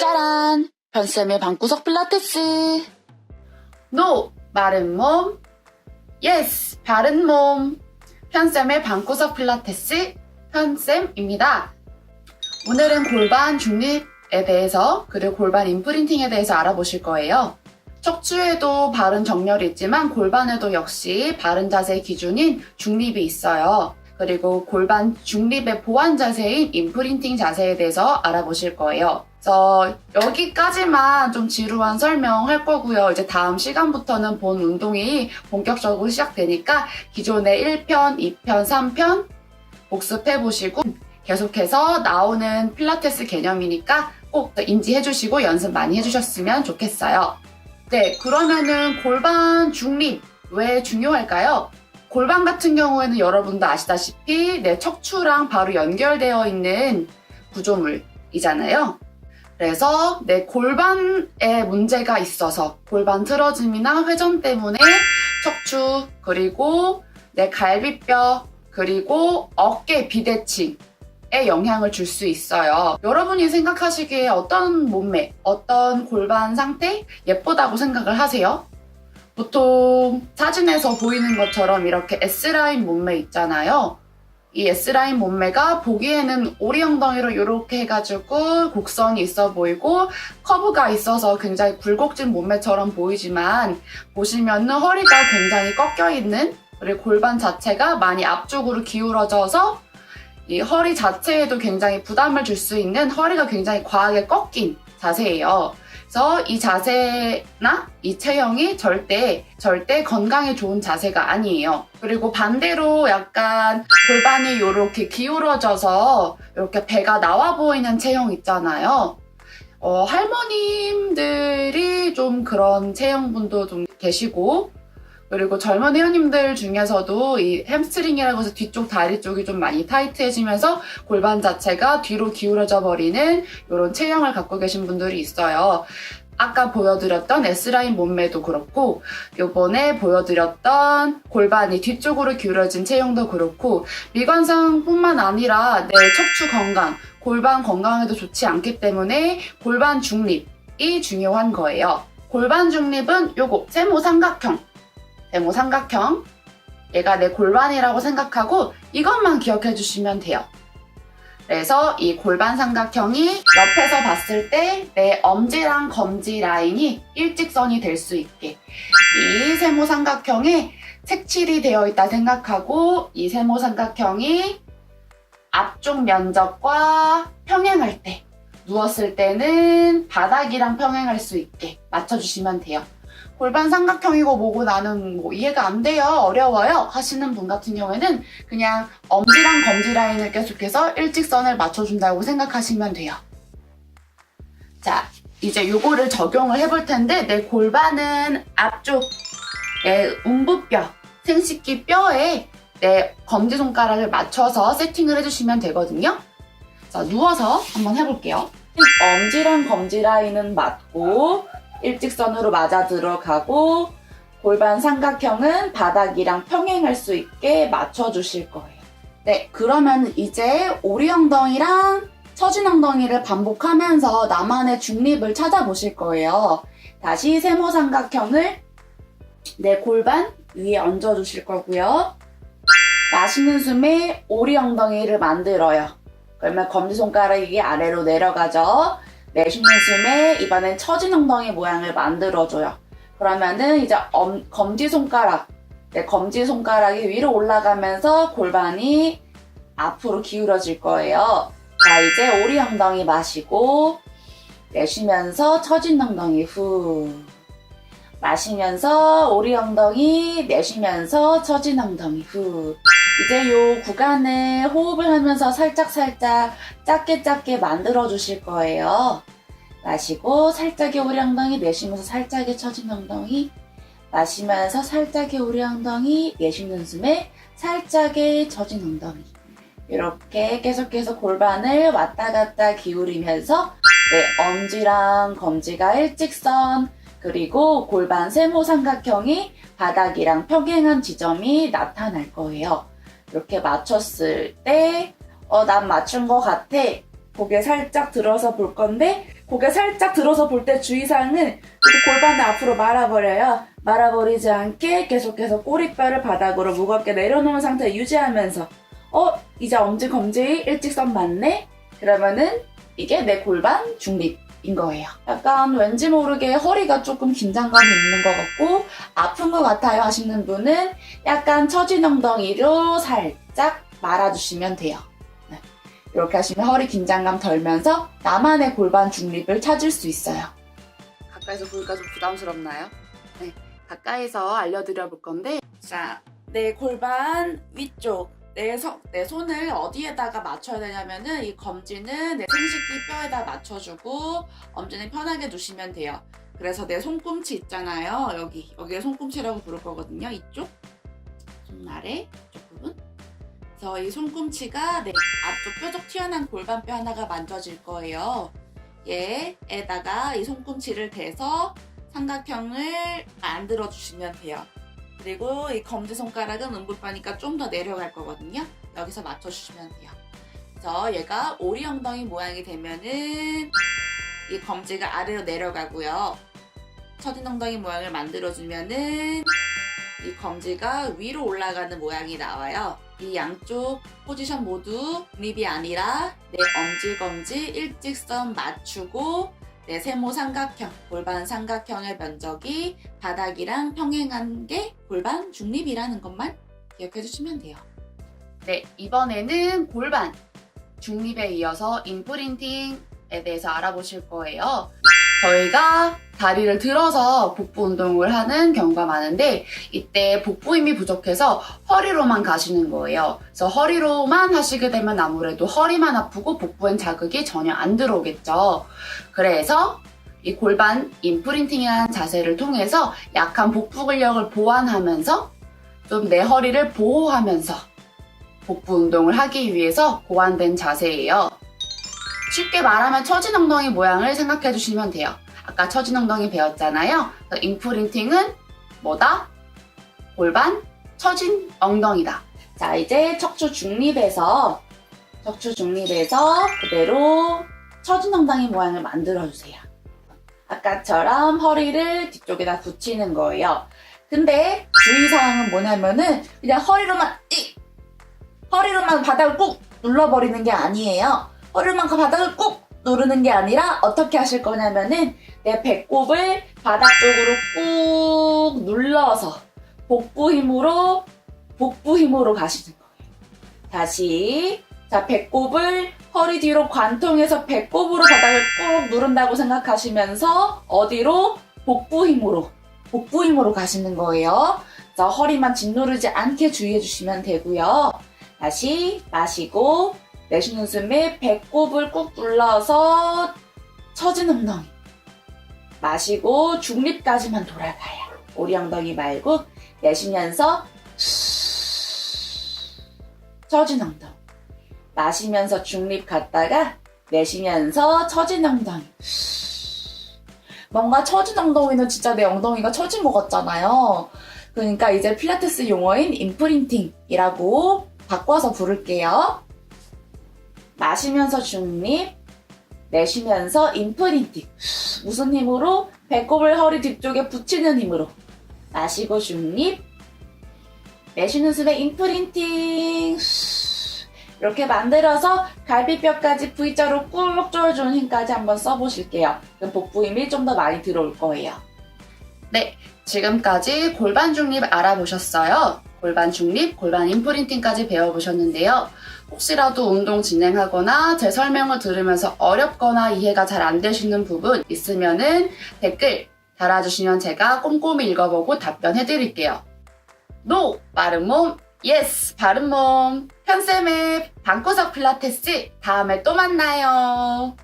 짜란! 변쌤의 방구석 필라테스. No! 마른 몸. Yes! 바른 몸. 편쌤의 방구석 필라테스 편쌤입니다. 오늘은 골반 중립에 대해서 그리고 골반 임프린팅에 대해서 알아보실 거예요. 척추에도 바른 정렬이 있지만 골반에도 역시 바른 자세 기준인 중립이 있어요. 그리고 골반 중립의 보완 자세인 임프린팅 자세에 대해서 알아보실 거예요. 그래서 여기까지만 좀 지루한 설명할 거고요. 이제 다음 시간부터는 본 운동이 본격적으로 시작되니까 기존의 1편, 2편, 3편 복습해 보시고 계속해서 나오는 필라테스 개념이니까 꼭 인지해 주시고 연습 많이 해 주셨으면 좋겠어요. 네, 그러면은 골반 중립 왜 중요할까요? 골반 같은 경우에는 여러분도 아시다시피 내 척추랑 바로 연결되어 있는 구조물이잖아요. 그래서 내 골반에 문제가 있어서 골반 틀어짐이나 회전 때문에 척추 그리고 내 갈비뼈 그리고 어깨 비대칭에 영향을 줄 수 있어요. 여러분이 생각하시기에 어떤 몸매, 어떤 골반 상태 예쁘다고 생각을 하세요? 보통 사진에서 보이는 것처럼 이렇게 S라인 몸매 있잖아요. 이 S라인 몸매가 보기에는 오리 엉덩이로 이렇게 해가지고 곡선이 있어 보이고 커브가 있어서 굉장히 굴곡진 몸매처럼 보이지만 보시면은 허리가 굉장히 꺾여 있는 그리고 골반 자체가 많이 앞쪽으로 기울어져서 이 허리 자체에도 굉장히 부담을 줄 수 있는 허리가 굉장히 과하게 꺾인 자세예요. 그래서 이 자세나 이 체형이 절대 절대 건강에 좋은 자세가 아니에요. 그리고 반대로 약간 골반이 이렇게 기울어져서 이렇게 배가 나와 보이는 체형 있잖아요. 어, 할머님들이 좀 그런 체형분도 좀 계시고 그리고 젊은 회원님들 중에서도 이 햄스트링이라고 해서 뒤쪽 다리 쪽이 좀 많이 타이트해지면서 골반 자체가 뒤로 기울어져 버리는 이런 체형을 갖고 계신 분들이 있어요. 아까 보여드렸던 S라인 몸매도 그렇고 요번에 보여드렸던 골반이 뒤쪽으로 기울어진 체형도 그렇고 미관상뿐만 아니라 내 척추 건강, 골반 건강에도 좋지 않기 때문에 골반 중립이 중요한 거예요. 골반 중립은 요거 세모 삼각형 세모 삼각형 얘가 내 골반이라고 생각하고 이것만 기억해 주시면 돼요. 그래서 이 골반 삼각형이 옆에서 봤을 때 내 엄지랑 검지 라인이 일직선이 될 수 있게 이 세모 삼각형에 색칠이 되어 있다 생각하고 이 세모 삼각형이 앞쪽 면적과 평행할 때 누웠을 때는 바닥이랑 평행할 수 있게 맞춰주시면 돼요. 골반 삼각형이고 뭐고 나는 뭐 이해가 안 돼요. 어려워요. 하시는 분 같은 경우에는 그냥 엄지랑 검지 라인을 계속해서 일직선을 맞춰준다고 생각하시면 돼요. 자, 이제 요거를 적용을 해볼 텐데 내 골반은 앞쪽 내 음부뼈, 생식기 뼈에 내 검지손가락을 맞춰서 세팅을 해주시면 되거든요. 자, 누워서 한번 해볼게요. 엄지랑 검지 라인은 맞고 일직선으로 맞아 들어가고 골반 삼각형은 바닥이랑 평행할 수 있게 맞춰주실 거예요. 네, 그러면 이제 오리 엉덩이랑 처진 엉덩이를 반복하면서 나만의 중립을 찾아보실 거예요. 다시 세모 삼각형을 내 골반 위에 얹어주실 거고요. 마시는 숨에 오리 엉덩이를 만들어요. 그러면 검지손가락이 아래로 내려가죠. 내쉬는 숨에 이번엔 처진 엉덩이 모양을 만들어줘요. 그러면은 이제 엄, 검지손가락, 내 검지손가락이 위로 올라가면서 골반이 앞으로 기울어질 거예요. 자, 이제 오리 엉덩이 마시고 내쉬면서 처진 엉덩이 후. 마시면서 오리 엉덩이 내쉬면서 처진 엉덩이 후. 이제 요 구간을 호흡을 하면서 살짝살짝 작게 작게 만들어 주실 거예요. 마시고 살짝의 오리 엉덩이 내쉬면서 살짝의 처진 엉덩이 마시면서 살짝의 오리 엉덩이 내쉬는 숨에 살짝의 처진 엉덩이 이렇게 계속해서 골반을 왔다 갔다 기울이면서 네, 엄지랑 검지가 일직선 그리고 골반 세모 삼각형이 바닥이랑 평행한 지점이 나타날 거예요. 이렇게 맞췄을 때, 어, 난 맞춘 것 같아. 고개 살짝 들어서 볼 건데 고개 살짝 들어서 볼 때 주의사항은 골반을 앞으로 말아버려요. 말아버리지 않게 계속해서 꼬리뼈를 바닥으로 무겁게 내려놓은 상태 유지하면서 어? 이제 엄지 검지 일직선 맞네? 그러면은 이게 내 골반 중립 인 거예요. 약간 왠지 모르게 허리가 조금 긴장감이 있는 것 같고 아픈 것 같아요 하시는 분은 약간 처진 엉덩이로 살짝 말아주시면 돼요. 네. 이렇게 하시면 허리 긴장감 덜면서 나만의 골반 중립을 찾을 수 있어요. 가까이서 보기가 좀 부담스럽나요? 네, 가까이서 알려드려 볼 건데 자, 내 골반 위쪽. 내, 서, 내 손을 어디에다가 맞춰야 되냐면은 이 검지는 내 생식기 뼈에다 맞춰주고 엄지는 편하게 두시면 돼요. 그래서 내 손꿈치 있잖아요. 여기. 여기를 손꿈치라고 부를 거거든요. 이쪽. 손 아래. 이쪽 부분. 그래서 이 손꿈치가 내 앞쪽 뾰족 튀어나온 골반뼈 하나가 만져질 거예요. 얘에다가 이 손꿈치를 대서 삼각형을 만들어 주시면 돼요. 그리고 이 검지손가락은 음부바니까 좀 더 내려갈 거거든요. 여기서 맞춰주시면 돼요. 그래서 얘가 오리 엉덩이 모양이 되면은 이 검지가 아래로 내려가고요. 처진 엉덩이 모양을 만들어주면은 이 검지가 위로 올라가는 모양이 나와요. 이 양쪽 포지션 모두 중립이 아니라 내 엄지검지 일직선 맞추고 내 세모 삼각형, 골반 삼각형의 면적이 바닥이랑 평행한 게 골반 중립이라는 것만 기억해 주시면 돼요. 네, 이번에는 골반 중립에 이어서 인프린팅에 대해서 알아보실 거예요. 저희가 다리를 들어서 복부 운동을 하는 경우가 많은데 이때 복부 힘이 부족해서 허리로만 가시는 거예요. 그래서 허리로만 하시게 되면 아무래도 허리만 아프고 복부엔 자극이 전혀 안 들어오겠죠. 그래서 이 골반 인프린팅이라는 자세를 통해서 약한 복부 근력을 보완하면서 좀 내 허리를 보호하면서 복부 운동을 하기 위해서 고안된 자세예요. 쉽게 말하면 처진 엉덩이 모양을 생각해 주시면 돼요. 아까 처진 엉덩이 배웠잖아요. 인프린팅은 뭐다? 골반 처진 엉덩이다. 자, 이제 척추 중립에서 척추 중립에서 그대로 처진 엉덩이 모양을 만들어 주세요. 아까처럼 허리를 뒤쪽에다 붙이는 거예요. 근데 주의사항은 뭐냐면은 그냥 허리로만 이 허리로만 바닥을 꾹 눌러버리는 게 아니에요. 그 바닥을 꾹 누르는 게 아니라 어떻게 하실 거냐면은 내 배꼽을 바닥 쪽으로 꾹 눌러서 복부 힘으로 복부 힘으로 가시는 거예요. 다시 자 배꼽을 허리 뒤로 관통해서 배꼽으로 바닥을 꾹 누른다고 생각하시면서 어디로 복부 힘으로 복부 힘으로 가시는 거예요. 자 허리만 짓누르지 않게 주의해 주시면 되고요. 다시 마시고 내쉬는 숨에 배꼽을 꾹 눌러서 처진 엉덩이 마시고 중립까지만 돌아가요. 오리 엉덩이 말고 내쉬면서 처진 엉덩이 마시면서 중립 갔다가 내쉬면서 처진 엉덩이 뭔가 처진 엉덩이는 진짜 내 엉덩이가 처진 것 같잖아요. 그러니까 이제 필라테스 용어인 인프린팅이라고 바꿔서 부를게요. 마시면서 중립, 내쉬면서 인프린팅. 무슨 힘으로? 배꼽을 허리 뒤쪽에 붙이는 힘으로. 마시고 중립, 내쉬는 숨에 인프린팅. 이렇게 만들어서 갈비뼈까지 V자로 꿀룩 조여주는 힘까지 한번 써보실게요. 그럼 복부 힘이 좀 더 많이 들어올 거예요. 네, 지금까지 골반 중립 알아보셨어요. 골반 중립, 골반 인프린팅까지 배워보셨는데요. 혹시라도 운동 진행하거나 제 설명을 들으면서 어렵거나 이해가 잘 안 되시는 부분 있으면은 댓글 달아주시면 제가 꼼꼼히 읽어보고 답변해드릴게요. NO! 마른 몸, YES! 바른 몸. 편쌤의 방구석 필라테스 다음에 또 만나요.